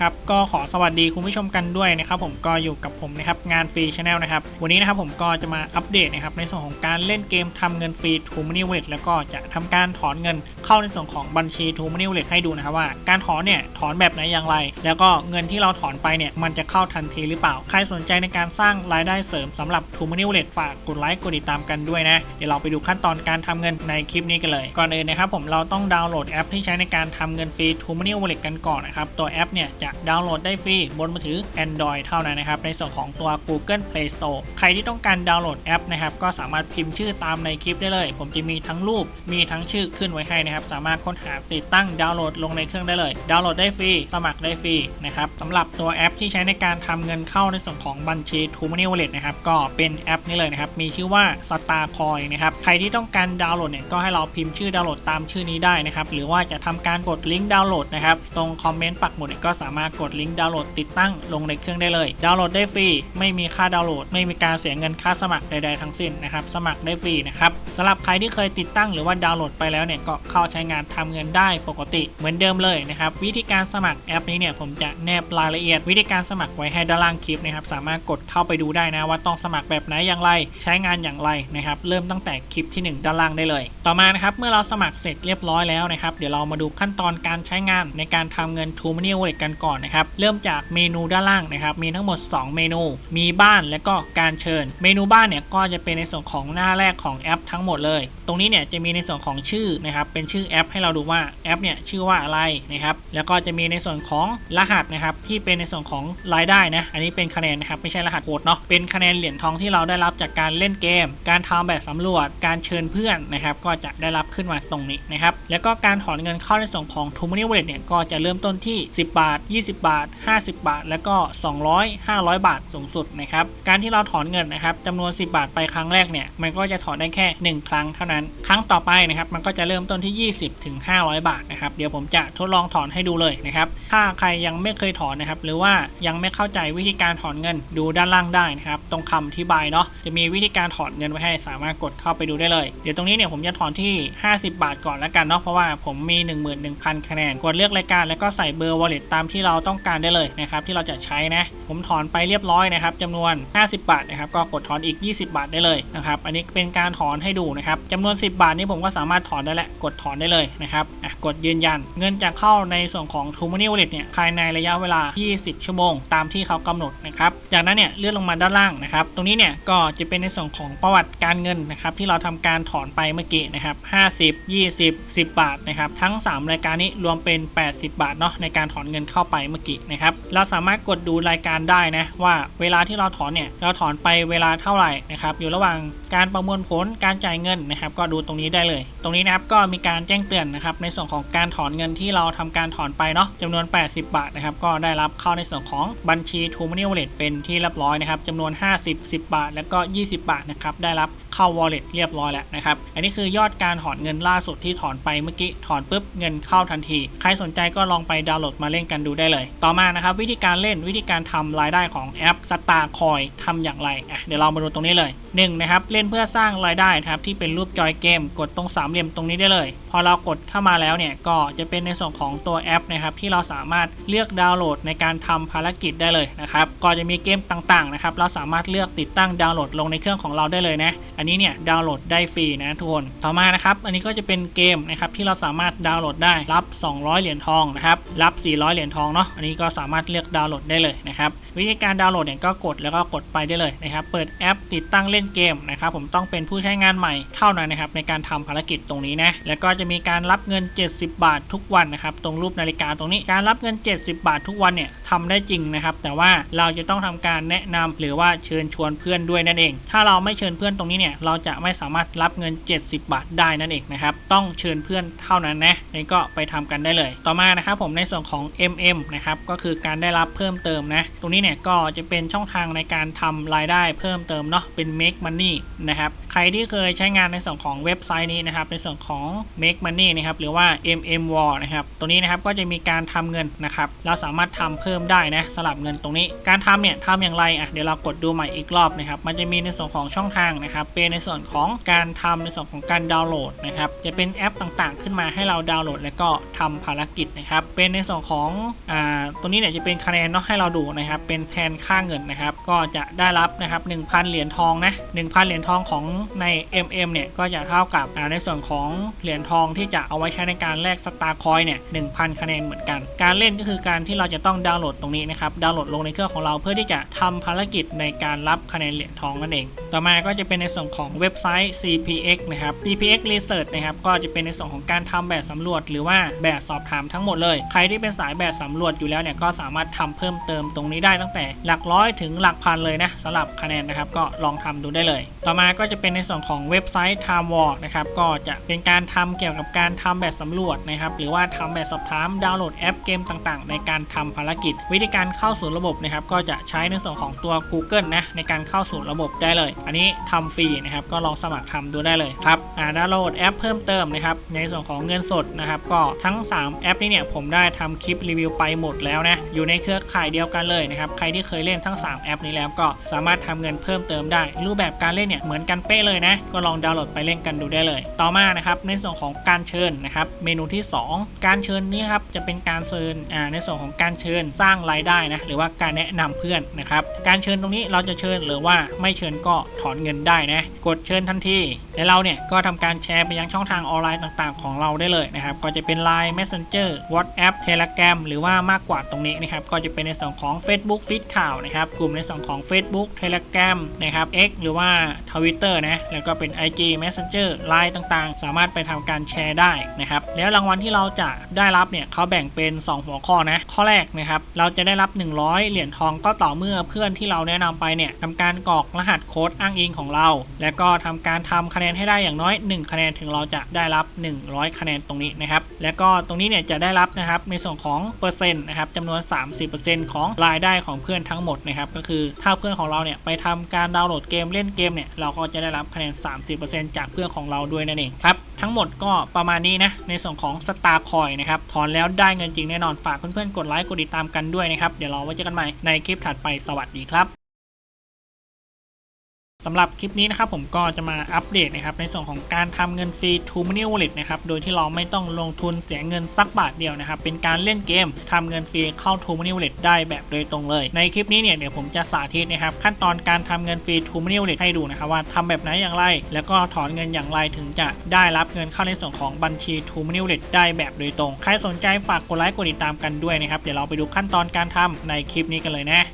ครับก็ขอสวัสดีคุณผู้ชมกันด้วยนะครับผมก็อยู่กับผมนะครับงานฟรีชาแนลนะครับวันนี้นะครับผมก็จะมาอัปเดตนะครับในส่วนของการเล่นเกมทำเงินฟรี t ูม Money Wallet แล้วก็จะทำการถอนเงินเข้าในส่วนของบัญชี t ูม Money Wallet ให้ดูนะครับว่า การถอนเนี่ยถอนแบบไหนอย่างไร แล้วก็เงินที่เราถอนไปเนี่ยมันจะเข้าทันทีหรือเปล่า ใครสนใจในการสร้างรายได้เสริมสำหรับ t ูม Money Wallet ฝากกดไลค์กดติดตามกันด้วยนะเดี๋ยวเราไปดูขั้นตอนการทำเงินในคลิปนี้กันเลย ก่อนอื่นนะครับผมเราต้องดาวน์โหลดแอปที่ใช้ในการทำเงินฟรี t ูม Money Wallet กันก่อนนะครับตัวแอปเนี่ยจะดาวน์โหลดได้ฟรีบนมือถือ Android เท่านั้นนะครับ ในส่วนของตัว Google Play Store ใครที่ต้องการดาวน์โหลดแอปนะครับก็สามารถพิมพ์ชื่อตามในคลิปได้เลย ผมจะมีทั้งรูปมีทั้งชื่อขึ้นไว้ให้นะครับ สามารถค้นหาติดตั้งดาวน์โหลดลงในเครื่องได้เลย ดาวน์โหลดได้ฟรีสมัครได้ฟรีนะครับสำหรับตัวแอปที่ใช้ในการทำเงินเข้าในส่วนของบัญชี t ู Money Wallet นะครับก็เป็นแอปนี้เลยนะครับมีชื่อว่า Star Coin นะครับใครที่ต้องการดาวน์โหลดเนี่ยก็ให้เราพิมพ์ชื่อดาวน์โหลดตามชื่อนี้ได้นะครับหรือว่าจะทำการกดลิงก์ดาวน์โหลดนะครับตรงคอมเมนต์ปักหมุดก็สามารถมากดลิงก์ดาวน์โหลดติดตั้งลงในเครื่องได้เลย ดาวน์โหลดได้ฟรี ไม่มีค่าดาวน์โหลด ไม่มีการเสียเงินค่าสมัครใดๆทั้งสิ้นนะครับ สมัครได้ฟรีนะครับสำหรับใครที่เคยติดตั้งหรือว่าดาวน์โหลดไปแล้วเนี่ยก็เข้าใช้งานทำเงินได้ปกติเหมือนเดิมเลยนะครับ วิธีการสมัครแอปนี้เนี่ยผมจะแนบรายละเอียด วิธีการสมัครไว้ให้ด้านล่างคลิปนะครับ สามารถกดเข้าไปดูได้นะว่าต้องสมัครแบบไหนอย่างไร ใช้งานอย่างไรนะครับ เริ่มตั้งแต่คลิปที่ 1 ด้านล่างได้เลย ต่อมานะครับ เมื่อเราสมัครเสร็จเรียบร้อยแล้วนะครับ เดี๋ยวเรามาดูขั้นตอนการใช้งานในการทำเงิน t ู Money Wallet กันก่อนนะครับ เริ่มจากเมนูด้านล่างนะครับ มีทั้งหมด 2 เมนู มีบ้านและก็การเชิญ เมนูบ้านเนี่ยก็จะเป็นในส่วนของหน้าแรกของแอปทั้งหมดเลย ตรงนี้เนี่ยจะมีในส่วนของชื่อนะครับ เป็นชื่อแอปให้เราดูว่าแอปเนี่ยชื่อว่าอะไรนะครับ แล้วก็จะมีในส่วนของรหัสนะครับที่เป็นในส่วนของรายได้นะ อันนี้เป็นคะแนนนะครับไม่ใช่รหัสโค้ดเนาะ เป็นคะแนนเหรียญทองที่เราได้รับจากการเล่นเกม การทำแบบสำรวจ การเชิญเพื่อนนะครับ ก็จะได้รับขึ้นมาตรงนี้นะครับ แล้วก็การถอนเงินเข้าในส่วนของ t ู Money Wallet เนี่ยก็จะเริ่มต้นที่ 10 บาท20 บาท 50 บาท แล้วก็ 200 500 บาทสูงสุดนะครับ การที่เราถอนเงินนะครับจำนวน 10 บาทไปครั้งแรกเนี่ย มันก็จะถอนได้แค่ 1 ครั้งเท่านั้น ครั้งต่อไปนะครับ มันก็จะเริ่มต้นที่ 20 ถึง 500 บาทนะครับ เดี๋ยวผมจะทดลองถอนให้ดูเลยนะครับ ถ้าใครยังไม่เคยถอนนะครับ หรือว่ายังไม่เข้าใจวิธีการถอนเงิน ดูด้านล่างได้นะครับ ตรงคำอธิบายเนาะ จะมีวิธีการถอนเงินไว้ให้ สามารถกดเข้าไปดูได้เลย เดี๋ยวตรงนี้เนี่ยผมจะถอนที่ 50 บาทก่อนแล้วกันเนาะ เพราะว่าผมมี 11,000 คะแนน กดเลือกรายการแล้วก็ใส่เบอร์ wallet ตามที่เราต้องการได้เลยนะครับที่เราจะใช้นะ ผมถอนไปเรียบร้อยนะครับจำนวน 50 บาทนะครับก็กดถอนอีก 20 บาทได้เลยนะครับอันนี้เป็นการถอนให้ดูนะครับจำนวน 10 บาทนี้ผมก็สามารถถอนได้แหละกดถอนได้เลยนะครับอะกดยืนยัน เงินจะเข้าในส่วนของ t ู Money Wallet เนี่ยภายในระยะเวลา 20 ชั่วโมง ตามที่เขากำหนดนะครับจากนั้นเนี่ยเลื่อนลงมาด้านล่างนะครับตรงนี้เนี่ยก็จะเป็นในส่วนของประวัติการเงินนะครับที่เราทำการถอนไปเมื่อกี้นะครับ50 20 10 บาทนะครับทั้ง 3 รายการนี้รวมเป็น 80 บาทเนาะในการถอนเงินเข้าไปเมื่อกี้นะครับ เราสามารถกดดูรายการได้นะว่าเวลาที่เราถอนเนี่ยเราถอนไปเวลาเท่าไหร่นะครับอยู่ระหว่างการประมวลผลการจ่ายเงินนะครับ ก็ดูตรงนี้ได้เลย ตรงนี้นะครับก็มีการแจ้งเตือนนะครับในส่วนของการถอนเงินที่เราทำการถอนไปเนาะจำนวน 80 บาทนะครับก็ได้รับเข้าในส่วนของบัญชี t ู Money Wallet เป็นที่เรียบร้อยนะครับจำนวน 50 10 บาท แล้วก็ 20 บาทนะครับได้รับเข้า wallet เรียบร้อยแล้วนะครับอันนี้คือยอดการถอนเงินล่าสุดที่ถอนไปเมื่อกี้ถอนปุ๊บเงินเข้าทันที ใครสนใจก็ลองไปดาวน์โหลดมาเล่นกันดูได้เลย ต่อมานะครับวิธีการเล่นวิธีการทำรายได้ของแอป Star Coin ทำอย่างไรอะเดี๋ยวเรามาดูตรงนี้เลย1นนะครับเล่นเพื่อสร้างรายได้ครับที่เป็นรูปจอยเกม กดตรงสามเหลี่ยมตรงนี้ได้เลย พอเรากดเข้ามาแล้วเนี่ยก็จะเป็นในส่วนของตัวแอปนะครับที่เราสามารถเลือกดาวน์โหลดในการทำภารกิจได้เลยนะครับก็จะมีเกมต่างๆนะครับเราสามารถเลือกติดตั้งดาวน์โหลดลงในเครื่องของเราได้เลยนะอันนี้เนี่ยดาวน์โหลดได้ฟรีนะทุกคนต่อมานะครับอันนี้ก็จะเป็นเกมนะครับที่เราสามารถดาวน์โหลดได้รับ 200 เหรียญทองนะครับรับ 400 เหรียญทองเนาะอันนี้ก็สามารถเลือกดาวน์โหลดได้เลยนะครับวิธีการดาวน์โหลดเนี่ยก็กดแล้วก็กดไปได้เลยนะครับเปิดแอปติดตั้งเล่นเกมนะครับผมต้องเป็นผู้ใช้งานใหม่เท่านั้นนะครับในการทำภารกิจตรงนี้นะแล้วก็จะมีการรับเงิน 70 บาททุกวันนะครับตรงรูปนาฬิกาตรงนี้การรับเงิน 70 บาททุกวันเนี่ยทำได้จริงนะครับแต่ว่าเราจะต้องทำการแนะนำหรือว่าเชิญชวนเพื่อนด้วยนั่นเอง ถ้าเราไม่เชิญเพื่อนตรงนี้เนี่ยเราจะไม่สามารถรับเงิน 70 บาทได้นั่นเองนะครับต้องเชิญเพื่อนเท่านั้นนะนี่ก็ไปทำกันได้เลย ต่อมานะครับผมในส่วนของ MM นะครับก็คือการได้รับเพิ่มเติมนะตรงนี้เนี่ยก็จะเป็นช่องทางในการทำรายได้เพิ่มเติมเนาะเป็น make money นะครับใครที่เคยใช้งานในส่วนของเว็บไซต์นี้นะครับในส่วนของ make money นะครับหรือว่า MM Wall นะครับตรงนี้นะครับก็จะมีการทำเงินนะครับเราสามารถทำเพิ่มได้นะสลับเงินตรงนี้ การทำเนี่ยทำอย่างไรอะเดี๋ยวเรากดดูใหม่อีกรอบนะครับมันจะมีในส่วนของช่องทางนะครับเป็นในส่วนของการทำในส่วนของการดาวน์โหลดนะครับจะเป็นแอปต่างๆ ขึ้นมาให้เราดาวน์โหลด แล้วก็ทำภารกิจนะครับเป็นในส่วนของตรงนี้เนี่ยจะเป็นคะแนนเนาะให้เราดูนะครับ เป็นแทนค่าเงินนะครับ ก็จะได้รับนะครับ1,000 เหรียญทองนะ1,000 เหรียญทองของใน MM เนี่ยก็จะเท่ากับในส่วนของเหรียญทองที่จะเอาไว้ใช้ในการแลกสตาร์คอยเนี่ย1,000 คะแนนเหมือนกัน การเล่นก็คือการที่เราจะต้องดาวน์โหลดตรงนี้นะครับ ดาวน์โหลดลงในเครื่องของเราเพื่อที่จะทำภารกิจในการรับคะแนนเหรียญทองนั่นเอง ต่อมาก็จะเป็นในส่วนของเว็บไซต์ CPX นะครับ CPX Research นะครับ ก็จะเป็นในส่วนของการทำแบบสำรวจ หรือว่าแบบสอบถามทั้งหมดเลย ใครที่เป็นสายแบบสำรวจำรวจอยู่แล้วเนี่ยก็สามารถทำเพิ่มเติมตรงนี้ได้ตั้งแต่หลักร้อยถึงหลักพันเลยนะสำหรับคะแนนนะครับก็ลองทำดูได้เลย ต่อมาก็จะเป็นในส่วนของเว็บไซต์ Time War นะครับก็จะเป็นการทำเกี่ยวกับการทำแบบสำรวจนะครับหรือว่าทำแบบสอบถามดาวน์โหลดแอปเกมต่างๆ ในการทำภารกิจ วิธีการเข้าสู่ระบบนะครับก็จะใช้ในส่วนของตัว Google นะในการเข้าสู่ระบบได้เลย อันนี้ทำฟรีนะครับก็ลองสมัครทำดูได้เลยครับอ่าดาวน์โหลดแอปเพิ่มเติมนะครับในส่วนของเงินสดนะครับก็ทั้ง 3 แอปนี้เนี่ยผมได้ทำคลิปรีวิวไปหมดแล้วนะ อยู่ในเครือข่ายเดียวกันเลยนะครับ ใครที่เคยเล่นทั้ง 3 แอปนี้แล้วก็สามารถทำเงินเพิ่มเติมได้ รูปแบบการเล่นเนี่ยเหมือนกันเป๊ะเลยนะ ก็ลองดาวน์โหลดไปเล่นกันดูได้เลย ต่อมานะครับในส่วนของการเชิญนะครับ เมนูที่ 2 การเชิญนี่ครับจะเป็นการเชิญอ่าในส่วนของการเชิญสร้างรายได้นะหรือว่าการแนะนำเพื่อนนะครับ การเชิญตรงนี้เราจะเชิญหรือว่าไม่เชิญก็ถอนเงินได้นะ กดเชิญทันทีและเราเนี่ยก็ทำการแชร์ไปยังช่องทางออนไลน์ต่าง ๆ ของเราได้เลยนะครับ ก็จะเป็น Line Messenger WhatsApp Telegram หรือว่ามากกว่าตรงนี้นะครับก็จะเป็นในส่วนของ Facebook Feed ข่าวนะครับกลุ่มในส่วนของ Facebook Telegram นะครับ X หรือว่า Twitter นะแล้วก็เป็น IG Messenger Line ต่างๆ สามารถไปทำการแชร์ได้นะครับแล้วรางวัลที่เราจะได้รับเนี่ยเขาแบ่งเป็น 2 หัวข้อนะข้อแรกนะครับเราจะได้รับ 100 เหรียญทองก็ต่อเมื่อเพื่อนที่เราแนะนำไปเนี่ยทำการกรอกรหัสโค้ดอ้างอิงของเรา แล้วก็ทำการทำคะแนนให้ได้อย่างน้อย 1 คะแนนถึงเราจะได้รับ 100 คะแนนตรงนี้นะครับแล้วก็ตรงนี้เนี่ยจะได้รับนะครับในส่วนของเปอร์เซ็นนะครับจำนวน 30%ของรายได้ของเพื่อนทั้งหมดนะครับก็คือถ้าเพื่อนของเราเนี่ยไปทำการดาวน์โหลดเกมเล่นเกมเนี่ยเราก็จะได้รับคะแนน 30%จากเพื่อนของเราด้วยนั่นเองครับทั้งหมดก็ประมาณนี้นะในส่วนของสตาร์คอยนะครับถอนแล้วได้เงินจริงแน่นอนฝากเพื่อนๆกดไลค์กดติดตามกันด้วยนะครับเดี๋ยวเราไว้เจอกันใหม่ในคลิปถัดไปสวัสดีครับำหรับคลิปนี้นะครับผมก็จะมาอัปเดตนะครับในส่วนของการทำเงินฟรี t o Money Wallet นะครับโดยที่เราไม่ต้องลงทุนเสียเงินสักบาทเดียวนะครับเป็นการเล่นเกมทำเงินฟรีเข้า t o Money Wallet ได้แบบโดยตรงเลย ในคลิปนี้เนี่ยเดี๋ยวผมจะสาธิตนะครับขั้นตอนการทำเงินฟรี t o Money Wallet ให้ดูนะครับว่าทำแบบไหนอย่างไร แล้วก็ถอนเงินอย่างไรถึงจะได้รับเงินเข้าในส่วนของบัญชี t o Money Wallet ได้แบบโดยตรง ใครสนใจฝากกดไลค์กดติดตามกันด้วยนะครับเดี๋ยวเราไปดูขั้นตอนการทำในคลิปนี้กันเลยนะ